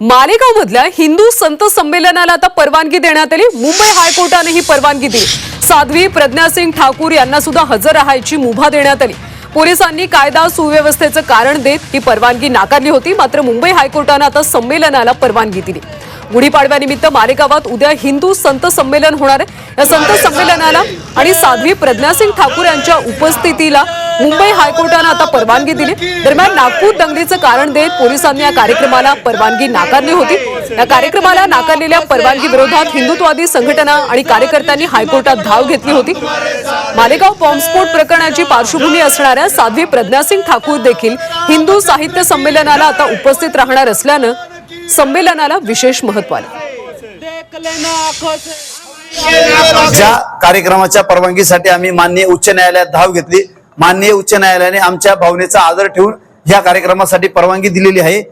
मालेगाव मधल्या हिंदू संत संमेलनाला आता परवानगी देण्यात आली. मुंबई हायकोर्टाने ही परवानगी दिली. साध्वी प्रज्ञासिंग ठाकूर यांना सुद्धा हजर राहायची मुभा देण्यात आली. पोलिसांनी कायदा सुव्यवस्थेचं कारण देत ही परवानगी नाकारली होती. मात्र मुंबई हायकोर्टानं आता संमेलनाला परवानगी दिली. गुढीपाडव्यानिमित्त मालेगावात उद्या हिंदू संत संमेलन होणार आहे. या संत संमेलनाला आणि साध्वी प्रज्ञासिंग ठाकूर यांच्या उपस्थितीला मुंबई हायकोर्टानं आता परवानगी दिली. दरम्यान नागपूर दंगलीचं कारण देत पोलिसांनी या कार्यक्रमाला परवानगी नाकारली होती. या कार्यक्रमाला नाकारलेल्या परवानगी विरोधात हिंदुत्ववादी संघटना आणि कार्यकर्त्यांनी हायकोर्टात धाव घेतली होती. मालेगाव बॉम्बस्फोट प्रकरणाची पार्श्वभूमी असणाऱ्या साध्वी प्रज्ञासिंग ठाकूर देखील हिंदू साहित्य संमेलनाला आता उपस्थित राहणार असल्यानं संमेलनाला विशेष महत्त्व आलं. ज्या कार्यक्रमाच्या परवानगीसाठी आम्ही माननीय उच्च न्यायालयात धाव घेतली. माननीय उच्च न्यायालयाने आमच्या भावनेचा आदर ठेवून ह्या कार्यक्रमासाठी परवानगी दिलेली आहे.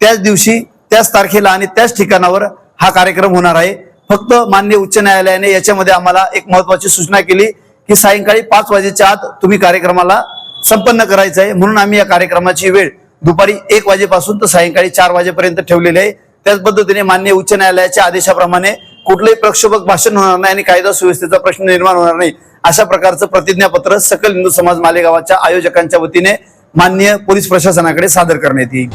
त्याच दिवशी त्याच तारखेला आणि त्याच ठिकाणावर हा कार्यक्रम होणार आहे. फक्त माननीय उच्च न्यायालयाने याच्यामध्ये आम्हाला एक महत्वाची सूचना केली की सायंकाळी पाच वाजेच्या आत तुम्ही कार्यक्रमाला संपन्न करायचं आहे. म्हणून आम्ही या कार्यक्रमाची वेळ दुपारी एक वाजेपासून तर सायंकाळी चार वाजेपर्यंत ठेवलेली आहे. त्याच पद्धतीने मान्य उच्च न्यायालयाच्या आदेशाप्रमाणे कुठलंही प्रक्षोभक भाषण होणार नाही आणि कायदा सुव्यवस्थेचा प्रश्न निर्माण होणार नाही. अशा प्रकारचं प्रतिज्ञापत्र सकल हिंदू समाज मालेगावाच्या आयोजकांच्या वतीने माननीय पोलीस प्रशासनाकडे सादर करण्यात येईल.